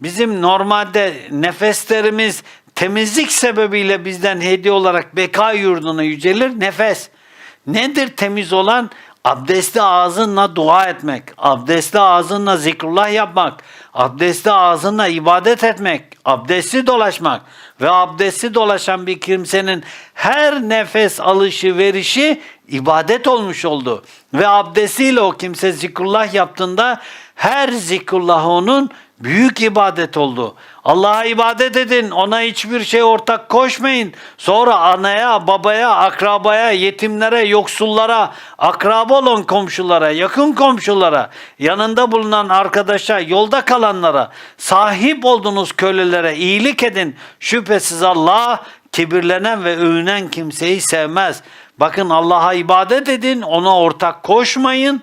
Bizim normalde nefeslerimiz temizlik sebebiyle bizden hediye olarak beka yurduna yücelir. Nefes. Nedir temiz olan? Abdestli ağzınla dua etmek, abdestli ağzınla zikrullah yapmak, abdestli ağzınla ibadet etmek, abdestli dolaşmak ve abdestli dolaşan bir kimsenin her nefes alışı verişi ibadet olmuş oldu. Ve abdestiyle o kimse zikrullah yaptığında her zikrullah onun büyük ibadet oldu. Allah'a ibadet edin, ona hiçbir şey ortak koşmayın. Sonra anaya, babaya, akrabaya, yetimlere, yoksullara, akraba olan komşulara, yakın komşulara, yanında bulunan arkadaşa, yolda kalanlara, sahip olduğunuz kölelere iyilik edin. Şüphesiz Allah kibirlenen ve övünen kimseyi sevmez. Bakın Allah'a ibadet edin, ona ortak koşmayın.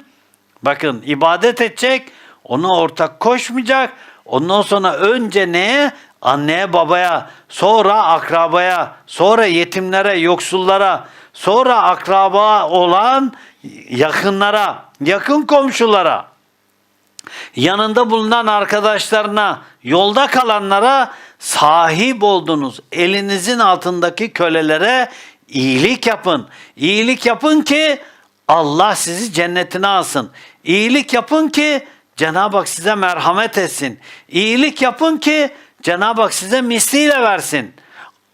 Bakın ibadet edecek, ona ortak koşmayacak. Ondan sonra önce neye? Anneye babaya, sonra akrabaya, sonra yetimlere, yoksullara, sonra akraba olan yakınlara, yakın komşulara, yanında bulunan arkadaşlarına, yolda kalanlara sahip olduğunuz elinizin altındaki kölelere iyilik yapın. İyilik yapın ki Allah sizi cennetine alsın. İyilik yapın ki Cenab-ı Hak size merhamet etsin. İyilik yapın ki Cenab-ı Hak size misliyle versin.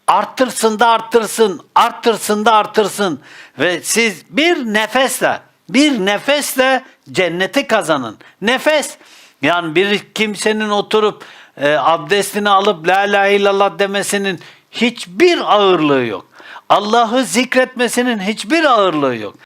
Arttırsın da arttırsın, arttırsın da arttırsın. Ve siz bir nefesle, bir nefesle cenneti kazanın. Nefes. Yani bir kimsenin oturup e, abdestini alıp la ilahe illallah demesinin hiçbir ağırlığı yok. Allah'ı zikretmesinin hiçbir ağırlığı yok.